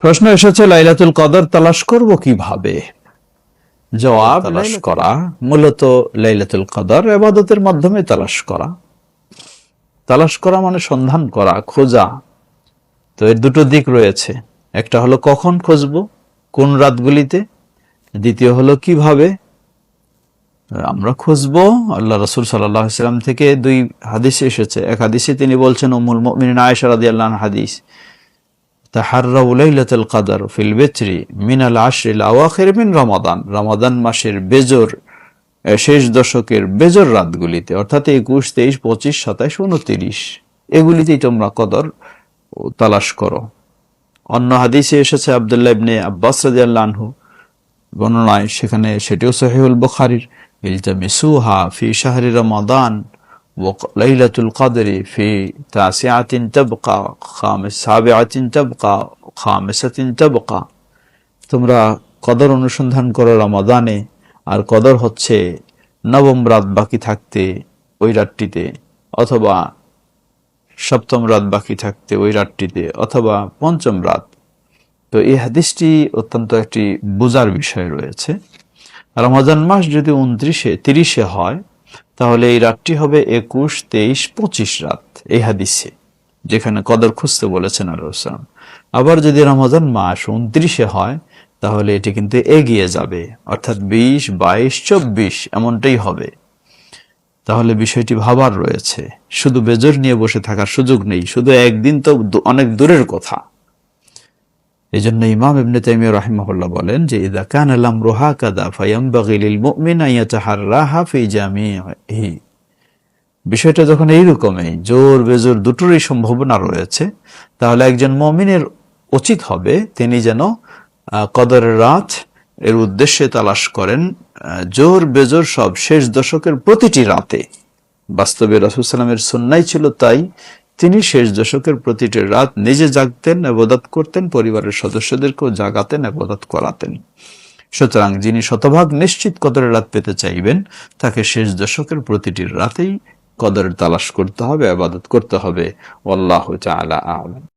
প্রশ্ন এসেছে লাইলাতুল কদর তালাশ করব কীভাবে? জবাব তালাশ করা। মূলত লাইলাতুল কদর এবাদতের মাধ্যমে তালাশ করা। তালাশ করা মানে সন্ধান করা খোঁজা। তো এর দুটো দিক রয়েছে। একটা হলো কখন খুঁজব কোন রাতগুলিতে? দ্বিতীয় হলো কীভাবে? আমরা খুঁজবো আল্লাহ রসুল সাল্লাম থেকে দুই হাদিসে এসেছে। এক হাদিসে তিনি বলছেন উমুল মিন আয়েশা রাদিয়াল্লাহু আনহা হাদিস তাহার্রাউ লাইলাতুল কদর ফিল বিত্রি মিনাল আশরিল আওয়াখির মিন রমাদান। রমাদান মাসের বেজর শেষ দশকের বেজর রাতগুলিতে, অর্থাৎ একুশ, তেইশ, পঁচিশ, সাতাইশ, উনতিরিশ, এগুলিতেই তোমরা কদর তালাশ করো। অন্য হাদিসে এসেছে আবদুল্লাহ ইবনে আব্বাস রাদিয়াল্লাহু আনহু, বর্ণনায় সেখানে সেটিও সহিহুল বুখারীর, ইলতামিসুহা ফি শাহরি রমাদান। وليلة القدر في تاسعة تبقى خامس سابعة تبقى خامسة تبقى তোমরা কদর অনুসন্ধান করো রমাদানে আর কদর হচ্ছে নবম রাত বাকি থাকতে ওই রাতটিতে অথবা সপ্তম রাত বাকি থাকতে ওই রাতটিতে অথবা পঞ্চম রাত তো এই হাদিসটি অত্যন্ত একটি বোঝার বিষয় রয়েছে রমজান মাস যদি উনত্রিশে তিরিশে হয় তাহলে এই রাতটি হবে একুশ, তেইশ, পঁচিশ রাত এই হাদিসে, যেখানে কদর খুঁজতে বলেছেন আল্লাহ আবার যদি রমজান মাস উনত্রিশে হয়, তাহলে এটি কিন্তু এগিয়ে যাবে, অর্থাৎ বিশ, বাইশ, চব্বিশ, এমনটাই হবে। তাহলে বিষয়টি ভাবার রয়েছে, শুধু বেজর নিয়ে বসে থাকার সুযোগ নেই, শুধু একদিন তো অনেক দূরের কথা। এই জন্য ইমাম ইবনে তাইমিয়া রাহিমাহুল্লাহ বলেন যে, ইদা কান আলাম রোহা কাদা ফায়ামবাগি লিল মুমিন আইয়াতাহাররাহা ফি জামিহি বিষয়টা যখন এইরকমই, জোর বেজোর দুটোরই সম্ভাবনা রয়েছে, তাহলে একজন মমিনের উচিত হবে তিনি যেন কদরের রাত এর উদ্দেশ্যে তালাশ করেন জোর বেজোর সব শেষ দশকের প্রতিটি রাতে। বাস্তবে রসুলামের সুন্নাই ছিল তাই তিনি শেষ দশকের প্রতিটি রাত নিজে জাগতেন, আবাদত করতেন, পরিবারের সদস্যদেরকেও জাগাতেন, আবাদত করাতেন। সুতরাং যিনি শতভাগ নিশ্চিত কদরের রাত পেতে চাইবেন, তাকে শেষ দশকের প্রতিটি রাতেই কদরের তালাশ করতে হবে, আবাদত করতে হবে। আল্লাহ চালা আ'লাম।